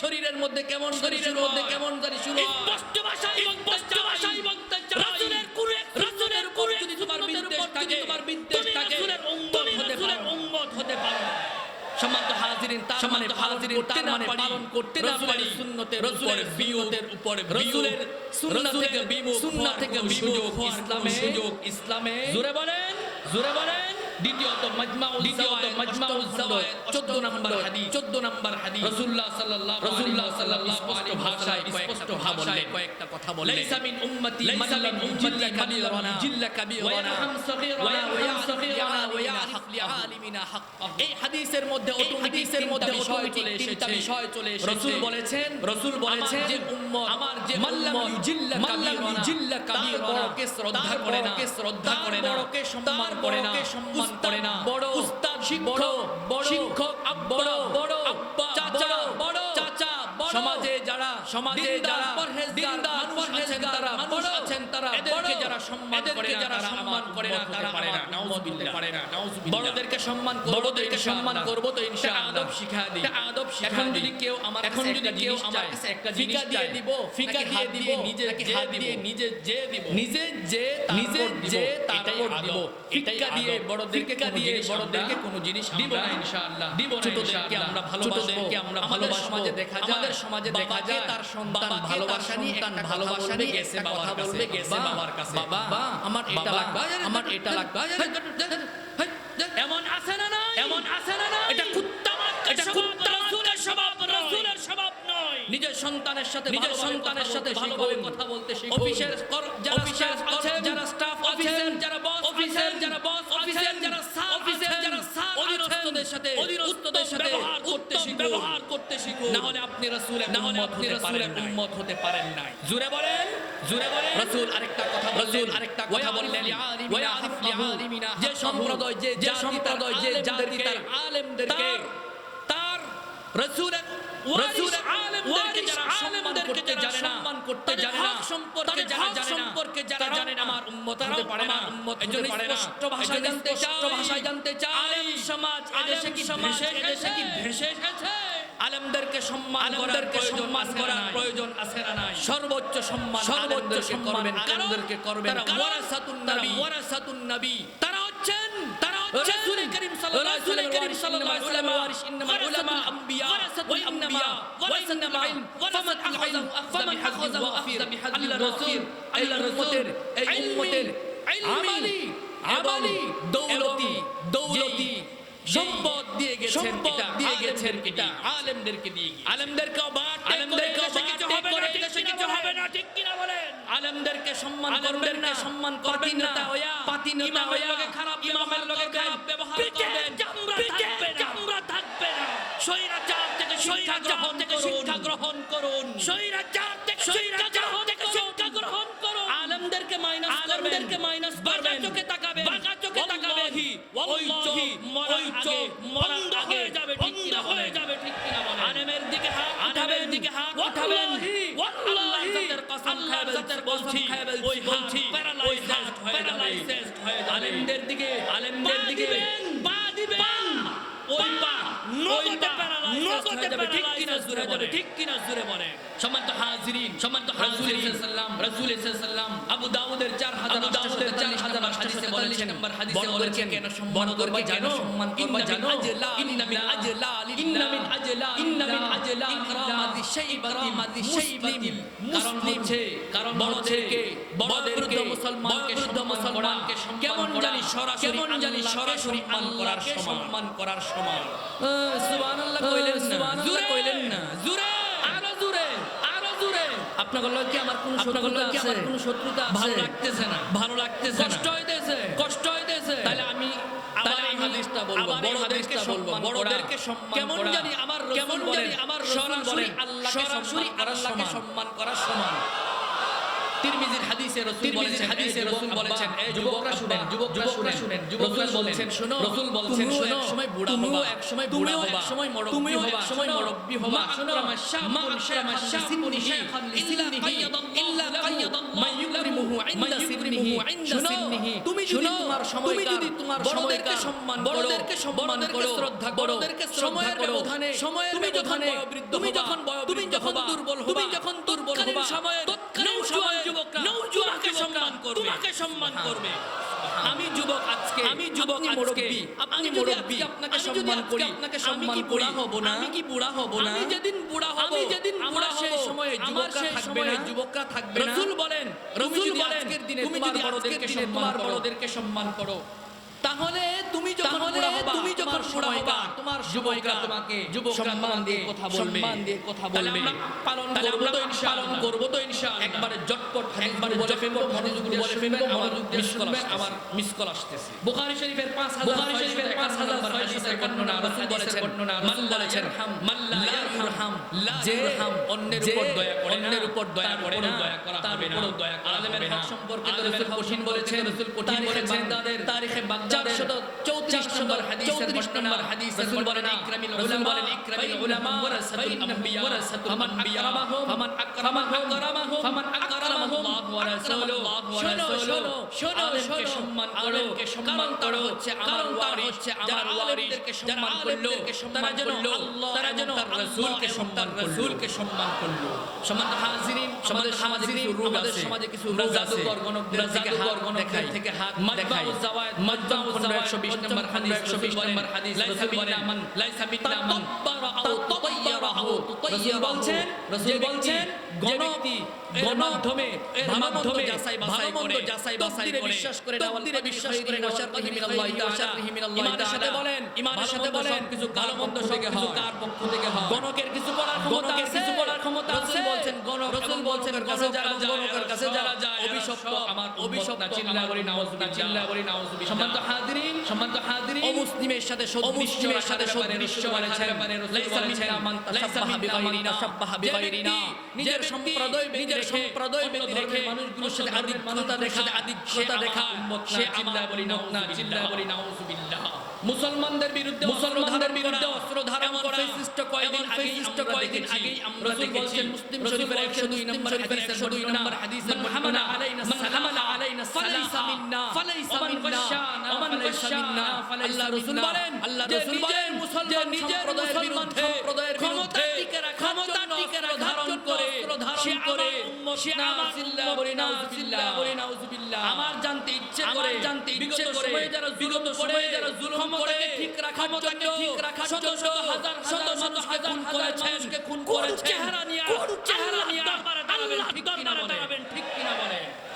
শরীরের মধ্যে কেমন শরীরের মধ্যে কেমন জানি শুরু স্পষ্ট ভাষায় স্পষ্ট ভাষায় বলতে চাই। রাসূলের এক রাসূলের এক যদি তোমার বিদ্বেষ থাকে, তোমার বিদ্বেষ থাকে, রাসূলের উম্মত হতে পারো। উম্মত হতে পারো। সম্মানিত হাজিরিন তার মানে হাজিরিন, তার মানে পালন করতে না পারি, সুন্নতের রসুলের সুন্নতের উপরে রসুলের সুন্নাহ থেকে বিমুখ সুন্নাহ থেকে বিমুখ ইসলামে সুযোগ ইসলামে জোরে বলেন জোরে বলেন। দ্বিতীয়ত মাজমাউল দ্বিতীয়ত খণ্ড, 14 নম্বর হাদিস। 14 নম্বর হাদিস। রাসূলুল্লাহ সাল্লাল্লাহু রাসূলুল্লাহ আলাইহি সাল্লাল্লাহু স্পষ্ট ভাষায় স্পষ্ট ভাষায় কয়েকটা কথা বললেন। লাইসা মিন উম্মতি লাইসা মান উম্মতি কাবীরানা। ইউজিল্লা কাবীরানা। ওয়ায়ারহাম সগীরানা ওয়ায়ারহাম ওয়ায়ারহাম সগীরানা ওয়ায়ারহাম হাক্কাহু। লিআলিমিনা হাক্কাহু। এই হাদিসের মধ্যে হাদিসের মধ্যে চলে তিনটা বিষয় চলে এসেছে। রাসূল বলেছেন রাসূল বলেছেন, যে উম্মত আমার যে মাল্লাম ইউজিল্লা মাল্লাম কাবীরানা, তার কাবীরানা, বড়কে শ্রদ্ধা করে না বড়কে শ্রদ্ধা করে না, বড়কে সম্মান করে না সম্মান করে না, বড় উস্তাদ শিক্ষক বড়, শিক্ষক বড় বড়, আব্বা চাচা বড় চাচা সমাজে যারা সমাজে যারা দিনদার, পরহেজগার তারা মানুষ আছেন তারা এদেরকে যারা সম্মান করে না যারা তারা সম্মান করে না তারা পারে না। হতে পারে না, বড়দেরকে সম্মান বড়দেরকে সম্মান করব তো ইনশাআল্লাহ। আদব শিখা দিই। আদব শিখা এখন যদি কেউ আমার এখন যদি কেউ আমার কাছে একটা ফিকা দিয়ে দিব ফিকা দিয়ে দিব, নিজে যে দিয়ে নিজে যে দিব নিজে যে নিজে যে তারপর দিব আদব, দিয়ে বড়দেরকে দিয়ে বড়দেরকে কোনো জিনিস দিব না ইনশাআল্লাহ দিব না ছোটদেরকে আমরা ভালোবাসবো আমরা ভালোবাসবো। সমাজে দেখা যায় আমাদের সমাজে দেখা যায় তার সন্তান ভালোবাসা নিয়ে একটা ভালোবাসা নিয়ে গেছে কথা বলবে গেছে বাবার কাছে। বাবা, আমার এটা লাগবে আমার এটা লাগবে এমন আছে না নাই এমন আছে না নাই? এটা কুত্তা এটা স্বভাব, কুত্তা রাসূলের স্বভাব নয়। রাসূলের স্বভাব নয় নিজের সন্তানের সাথে নিজের সন্তানের সাথে ভালোভাবে কথা বলতে শিখুন। অফিসের কর- যারা অফিসের যারা স্টাফ আছেন, যারা boss অফিসের যারা boss অফিসের যারা সাথে অধীনস্থদের সাথে করতে শিখুন। ব্যবহার করতে শিখুন। না হলে আপনি রাসূলের না হলে আপনি রাসূলের উম্মত হতে পারেন নাই। জুরে বলেন জুরে বলেন। রাসূল আরেকটা কথা রাসূল আরেকটা কথা বললেন যে সম্প্রদায় যে সম্প্রদায় যে আলেমদেরকে, জাতি তার আলেমদেরকে না সম্পর্কে যারা জানে না সম্পর্কে যারা জানে না আমার উম্মত পারে না উম্মত পারে না। স্পষ্ট ভাষায় জানতে স্পষ্ট ভাষায় জানতে চাই আলেম সমাজ এদেশে কি ভেসে এদেশে কি ভেসে এসেছে আলেমদেরকে সম্মান আলেমদেরকে সম্মান করার প্রয়োজন আছে না নাই। সর্বোচ্চ সম্মান সর্বোচ্চ করবেন আলেমদেরকে করবেন। তারা ওয়ারাসাতুন নবী ওয়ারাসাতুন নবী। তারা হচ্ছেন তারা হচ্ছেন রাসূল সম্পদ দিয়ে গেছেন সম্পদ দিয়ে গেছেন এটা আলেমদেরকে দিয়ে আলেমদেরকে আলেমদেরকে কিছু হবে না দেশে কিছু হবে না, ঠিক বলেন? আলেমদেরকে সম্মান করবেন না। সম্মান করবেন না। পাতি নেতা হইয়া খারাপ ইমামের লগে খারাপ ব্যবহার আলেমদেরকে মাইনাস বাঁকা চোখে তাকাবেন। বাঁকা চোখে তাকাবেন। ওই চোখ মরার চোখ আগে বন্ধ হয়ে যাবে বন্ধ হয়ে যাবে ঠিক কিনা বলেন। আলেমের দিকে হাত আলেমের দিকে হাত উঠাবেন। আল্লাহর জাতের কসম খায় জাতের বলছি, ওই বলছি, paralyzed হয়ে যাবে। আলেমদের দিকে আলেমদের দিকে। পা দিবেন, ওই পা নগদে পা নগদে ঠিক কিনা জোরে হয়ে ঠিক কিনা জোরে বলে। সম্মানিত হাজিরিন সম্মানিত হাজিরিন। রাসূল সাল্লাল্লাহু আবু দাউদের 4000 আবু দাউদের 4000 হাদিসে বলেছেন নম্বর হাদিসে কেন সম্মান করবা কেন সম্মান করবা জানো ইন্না মিন আজলা ইন্না মিন আজলা ইন্না মিন আজলা ইকরামাতি শাইবাতি মাদি শাইবাতি কারণ হচ্ছে কারণ বড়দেরকে বড়দেরকে মুসলমানকে মুসলমানকে কেমন জানি সরাসরি কেমন জানি সরাসরি আল্লাহকে সম্মান করার সমান সুবহানাল্লাহ কইলেন না সুবহানাল্লাহ কইলেন না জুরে আরও জুরে আরও জুরে আপনার কি আমার কোনো শত্রুতা কি আমার কোনো শত্রুতা ভালো লাগতেছে না ভালো লাগতেছে কষ্ট হইতেছে তাহলে আমি আবার তাহলে এই আমি হাদিসটা বলব বড়দেরকে বলব সম্মান বড়দেরকে করা। সম্মান কেমন জানি আমার কেমন জানি আমার সরাসরি আল্লাহকে সম্মান করার সমান। তিরমিজির হাদিসে রাসূল বলেছেন হাদিসে রাসূল বলেছেন, এই যুবকরা শুনেন, যুবকরা শুনেন, শুনেন যুবকরা বলছেন শোনো রাসূল বলছেন, তুমিও এক সময় বুড়া হবা এক সময় বুড়া এক সময় মুরব্বি তুমিও এক সময় শোনো, মুরব্বি হবা, শোনো, মা আকরামা ইল্লা লিসিন্নিহি, কাইয়াদাল্লাহু ইল্লা লাহু কাইয়াদাল্লাহু ইউকরিমুহু ইনদা সিররিহি শুনো, তুমি যদি শুনো, তোমার তুমি যদি তোমার সময়কার সম্মান করো, বড়দেরকে সম্মান করো শ্রদ্ধা করো, বড়দেরকে সময়ের ব্যবধানে সময়ের তুমি যখন ব্যবধানে তুমি হবা, যখন বয়োবৃদ্ধ তুমি যখন দুর্বল হবা, তুমি যখন দুর্বল হবা সময়ে তৎকালীন যুবকরা নৌজওয়ান সম্মান করবে। তোমাকে সম্মান। করবে। আমি যুবক আজকে আমি যুবক আজকে, আপনি মুরব্বি, মুরব্বি আপনাকে সম্মান করি আপনাকে সম্মান করি, হব না? আমি কি বুড়া হব না? আমি যেদিন বুড়া হব আমি যেদিন বুড়া সেই সময়ে যুবকরা থাকবে না। যুবকরা থাকবে না। রসুল বলেন রসুল বলেন দিনে তুমি তোমার যদি আজকের দিনে তোমার বড়দেরকে সম্মান করো। তাহলে তুমি যখন বুড়া হবা তুমি যখন বুড়া হবা, তোমার যুবকরা তোমাকে যুবকরা সম্মান দিয়ে কথা বলবে সম্মান দিয়ে কথা বলবে। পালন তাহলে আমরা তো ইনশাআল্লাহ। পালন করব তো ইনশাআল্লাহ। একবারে জটপট একবারে বলে ফেলব মনোযোগ বলে ফেলব, মনোযোগ দিয়ে শুনবেন, আমার মিস কল আসতেছে বুখারী শরীফের 5000 বুখারী শরীফের 5000 নম্বর হাদিসের বর্ণনা রাসূল বলেছেন বর্ণনা মান বলেছেন মাল্লা ইয়ারহাম লা যে ইউরহাম, অন্যের উপর দয়া করে অন্যের উপর দয়া করে না, দয়া করা হবে না। আলেমের। হক সম্পর্কে রাসূল সম্পর্কে বলেছেন, রাসূল তারিখে বলেছেন, তারিখে বাগদাদের 434 নম্বর 34 বর্ণনা, নম্বর হাদিসের রাসূল বলেন ইকরামিল উলামা, বলেন ইকরামিল উলামা ওয়ারাসাতুল আম্বিয়া, আম্বিয়া, ফামান ফামান ওয়া রাসূলুহু। শোনো, শোনো, শোনো, শোনো, সম্মান করো, আলেমকে সম্মান করো, হচ্ছে আমার কারণ হচ্ছে আমার ওয়ারিস, সম্মান করল, তারা যেন আল্লাহ তারা যেন তার রাসূলকে সম্মান রাসূলকে সম্মান করল। সম্মানিত হাজিরিন, আমাদের আমাদের সমাজে কিছু রোগ আমাদের সমাজে কিছু রোগ আছে। জাদুকর থেকে হাত দেখাই। থেকে হাত দেখাই। জাওয়ায়েদ, মাজমাউ মাজমাউ 120 নম্বর হাদিস, 120 নম্বর হাদিস, লাইসা বলেন, মান, লাইসা মিন্না মান, তাতাব্বারা আও তাতাব্বারা আও তুতাইয়ারাহু। বলছেন, যে বলছেন, যে গণক ব্যক্তি এর গণক মাধ্যমে যাচাই বাছাই করে, যাচাই বাছাই করে, বিশ্বাস করে না, বিশ্বাস করে ওয়াশাররিহি মিনাল্লাহি মিনাল্লাহি মিনাল্লাহি ইমানের সাথে বলেন, ইমানের সাথে বলেন, সবকিছু ভালো মন্দ পক্ষ থেকে কার পক্ষ থেকে হয়। গণকের কিছু বলার ক্ষমতা আছে। কিছু করার ক্ষমতা আছে। বলছেন গণক রসুল এবং বলছেন কাছে যারা যারা যায়, গণকের কাছে যারা যায়, অভিশপ্ত আমার অভিশপ্ত অভিশপ্ত চিল্লা বলি নাউজুবিল্লাহ চিল্লা বলি নাউজুবিল্লাহ সম্মানিত হাজিরিন সম্মানিত হাজিরিন অমুসলিমের সাথে অমুসলিমের সাথে সদৃশ্য সদৃশ্য রাখার ব্যাপারে বলেছেন রসুল লাইসা বলেছেন, মান তাসাব্বাহা বিগাইরিনা, তাসাব্বাহা বিগাইরিনা। নিজের সম্প্রদায় নিজের সম্প্রদায় ব্যক্তি রেখে, মানুষগুলোর সাথে আধিক্যতা দেখা- সে আমার বলি না। চিল্লায় বলি নাউজুবিল্লাহ। মুসলমানদের বিরুদ্ধে মুসলমানদের বিরুদ্ধে অস্ত্র ধারণ করা, বিশিষ্ট কয়েকদিন আগে বিশিষ্ট কয়েকদিন। আগেই আমরা দেখেছি। মুসলিম শরীফের বলছেন 102 মুসলিম নম্বর হাদিসের 102 বর্ণনা, নম্বর হাদিসের মান হামালা আলাইনা সালাম আলাইনা ফালাইসা মিন্না, ফালাইসা মিন্না, ওমান ফালাইসা মিন্না। আল্লাহ রসুল বলেন, আল্লাহ রাসূল বলেন, মুসলমান নিজের মুসলমান বিরুদ্ধে সম্প্রদায়ের ক্ষমতা সে আমার চিল্লা বলি নাউজুবিল্লাহ। বলি নাউজুবিল্লাহ। আমার জানতে ইচ্ছে করে জানতে ইচ্ছে বিগত করে, যারা বিগত সময়ে যারা জুলুম করে, ঠিক রাখার জন্য ঠিক রাখার শত শত হাজার শত শত হাজার খুন করেছেন, খুন করেছেন। চেহারা নিয়ে, চেহারা নিয়ে দরবারে দাঁড়াবেন?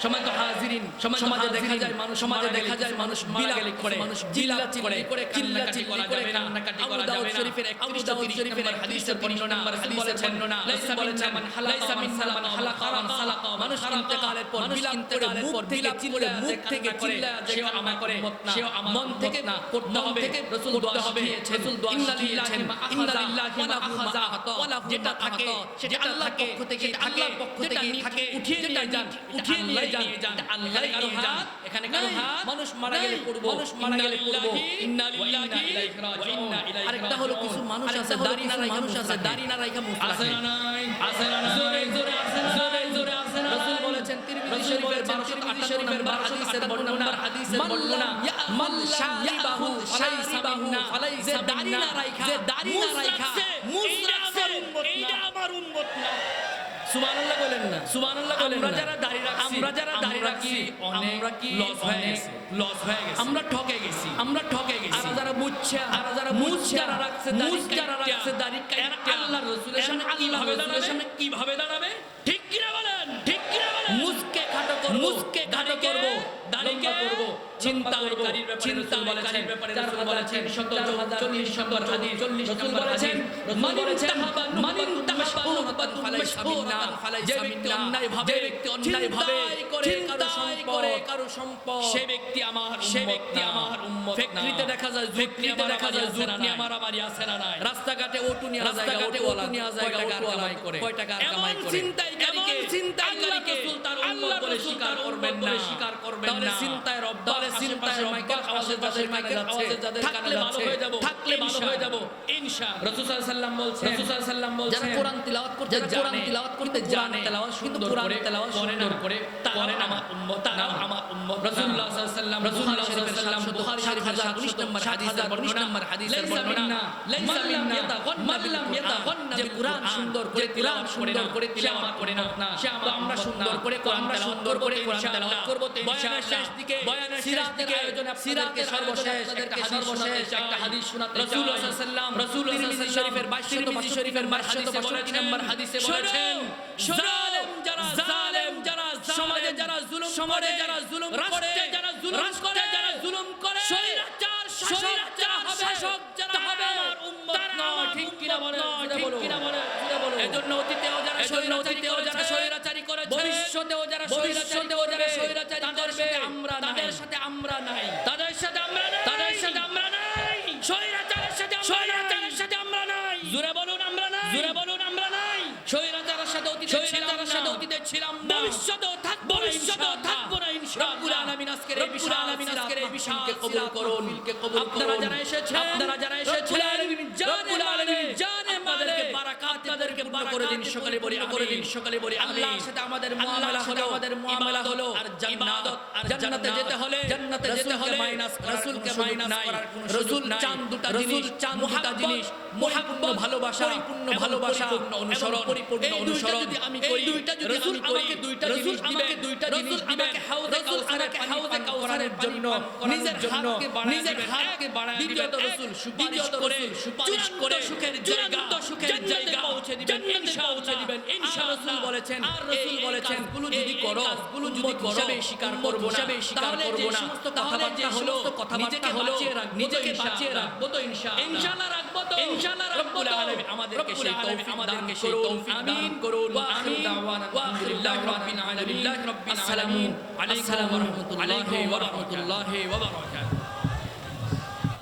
সমাজ হাজিরিন সমাজে সমাজে দেখা যায় মানুষ সমাজে দেখা যায় মানুষ বিলাপ করে মানুষ বিলাপ করে চিল্লা চিল্লি করে কান্নাকাটি করা যাবে না। শরীফের 31 দাউদ শরীফের হাদিসের বর্ণনা হাদিসের বর্ণনা লাইসা বলেছেন মান লাইসা মিন সালামান হালাকা মান সালাকা মানুষ ইন্তেকালের পর বিলাপ করে মুখ থেকে চিল্লা মুখ থেকে চিল্লা সেও আমার করে সেও আমার মন থেকে না। করতে হবে থেকে রাসূল দোয়া হবে রাসূল দোয়া শিখিয়েছেন। ইন্না লিল্লাহি মা আখাযা ওয়া যেটা থাকে সেটা আল্লাহর পক্ষ থেকে আল্লাহর পক্ষ থেকে থাকে উঠিয়ে নিয়ে যান উঠিয়ে নিয়ে যান আল্লাহ কারও হাত এখানে কারও হাত মানুষ মারা গেলে পড়ব মানুষ মারা গেলে পড়ব ইন্না লিল্লাহি ওয়া ইন্না ইলাইহি আরেকটা হলো কিছু মানুষ আছে দাড়ি না রাখা মানুষ আছে দাড়ি না রাখা মুখ আছে না নাই? আছে না নাই? জোরে জোরে আছে না জোরে জোরে আছে না রাসূল বলেছেন তিরমিজি শরীফের 1258 নম্বর হাদিসের বর্ণনা হাদিসের বর্ণনা মান শারিবাহু শারিবাহু যে দাড়ি না রাখা যে দাড়ি না রাখা মুখ এইটা আমার উম্মত না। সুবহানাল্লাহ বলেন না। সুবহানাল্লাহ বলেন আমরা যারা দাড়ি রাখছি, আমরা যারা দাড়ি রাখছি আমরা কি লস হয়ে অনেক লস হয়ে গেছি। আমরা ঠকে গেছি। আমরা ঠকে গেছি। আর যারা বুঝছে আর যারা মুছ বুঝছে যারা রাখছে দাড়ি যারা রাখছে দাড়ি এরা কাইট্টা, রাসূলের সামনে কীভাবে রাসূলের দাঁড়াবে? সামনে কীভাবে দাঁড়াবে? ঠিক কিনা বলেন? ঠিক কিনা বলেন? মুসকে খাটো করব। মুসকে খাটো করব। দাড়িকে করব। চিন্তা ব্যাপারে চিন্তা বলেছেন। ব্যাপারে রাসূল বলেছেন। তিনশত চার হাজার চল্লিশ নম্বর হাদিস চল্লিশ রাসূল নম্বর বলেছেন মান বলেছেন মান ইন্তাহাবা নুহবাতুন যে ব্যক্তি অন্যায় ভাবে ব্যক্তি অন্যায় ভাবে করে চিন্তায় করে কারও সম্পদ। সে ব্যক্তি আমার সে ব্যক্তি আমার উম্মত ফ্যাক্টরিতে দেখা যায় ফ্যাক্টরিতে দেখা যায় জুট নিয়ে আমার মারামারি আছে না নাই। রাস্তাঘাটে ওটু নিয়ে রাস্তাঘাটে রাস্তাঘাটে ওটু ওটু নিয়ে নিয়ে জায়গা জায়গা ওটু কামাই করে? কয় টাকা কামাই করে চিন্তাইকারীকে ছিনতাইকারীকে তার আল্লাহর বলে স্বীকার করবেন না। স্বীকার করবেন না। চিন্তায়ের অভ্যাস তাহলে চিন্তায়ের মাইকেল আওয়াজে যাদের মাইকেল আওয়াজে যাদের কানে থাকলে ভালো হয়ে যাব থাকলে ভালো হয়ে যাব। সাল্লাম বলছেন সাল্লাম বলছেন যারা কোরআন তিলাওয়াত করতে যারা কোরআন তিলাওয়াত করতে জানে তেলাওয়াত কিন্তু কোরআন তেলাওয়াত সুন্দর করে তারাও আমার উম্মত, তারাও আমার উম্মত রাসূলুল্লাহ সাল্লাম রাসূলুল্লাহ সাল্লাম বুখারী সাত হাজার নম্বর উনিশ বর্ণনা। নম্বর হাদিসের বর্ণনা। লাইসা মিন্না, ইয়াতাগান্না মান লাম বিল ইয়াতাগান্না যে কোরআন সুন্দর করে তিলাওয়াত সুন্দর করে তিলাওয়াত করে না। সে আমরা সুন্দর করে কোরআন তেলাওয়াত করব কোরআন তেলাওয়াত করব। তো ইনশাআল্লাহ। শেষ দিকে বয়ানের শেষ দিকে আয়োজনে আপনাদেরকে সর্বশেষ একটা হাদিস শোনাতে একটা হাদিস শোনাতে রাসূলুল্লাহ চাই। সাল্লাল্লাহু শরীফের আলাইহি 22 শরীফের 22 নম্বর হাদিসে বলেছেন জালেম যারা জালেম যারা সমাজে যারা জুলুম সমাজে যারা জুলুম করে যারা জুলুম করে, যারা জুলুম করে যারা হবে, শাসক যারা হবে, আমার উম্মত আমার ঠিক কিনা জুড়ে ঠিক কিনা বলুন। এজন্য অতীতেও যারা অতীতেও যারা করেছে, করেছে, ভবিষ্যতেও যারা ভবিষ্যতেও যারা তাদের সাথে আমরা তাদের সাথে আমরা নাই। ভবিষ্যতেও থাকব ভবিষ্যতেও থাকব না ইনশাআল্লাহ। আলামিন আজকের এই বিশাল আলামিন আজকের এই বিশালকে কবুল করুন। আপনারা যারা এসেছেন আপনারা যারা এসেছেন রব্বুল আলামিন জানে মালে আপনাদেরকে বারাকাত আপনাদেরকে পূর্ণ করে সকলে বলি আমিন। সকলে বলি আল্লাহর সাথে আমাদের মুআমালা হলো। আমাদের মুআমালা হলো। আর জান্নাত। আর জান্নাতে যেতে হলে জান্নাতে যেতে হলে মাইনাস রাসূলকে মাইনাস করার কোনো রাসূল চান দুটা জিনিস চান দুটা জিনিস। মুহাব্বত, ভালোবাসা পরিপূর্ণ ভালোবাসা অনুসরণ। পরিপূর্ণ অনুসরণ। যদি আমি করি দুইটা যদি আমি করি দুইটা রাসূল জিনিস আমাকে দুইটা জিনিস দিবেন। হাউজে রাসূল আমাকে হাউজে কাউসারের জন্য নিজের হাতকে বাড়ায় নিজের হাতকে বাড়ায় দ্বিতীয়ত রাসূল সুপারিশ করে সুপারিশ করে সুখের জায়গা, সুখের জায়গা। পৌঁছে দিবেন ইনশাআল্লাহ। পৌঁছে দিবেন ইনশাআল্লাহ বলেছেন আর রাসূল বলেছেন কাজগুলো যদি করো কাজগুলো যদি করো স্বীকার করব না স্বীকার তাহলে করব না কথাবার্তা হলো কথাবার্তা হলো নিজেকে বাঁচিয়ে রাখব তো ইনশাআল্লাহ ইনশাআল্লাহ রাখব তো ইনশাআল্লাহ রাখব তো আমাদেরকে সেই তৌফিক দান করুন। তৌফিক আমিন। করুন ওয়া আখিরু আখিরু দাওয়ানা আলহামদুলিল্লাহি রাব্বিল আলামিন। রাব্বিল আলামিন। আলাইকুম ওয়া রাহমাতুল্লাহি ওয়া বারাকাতুহু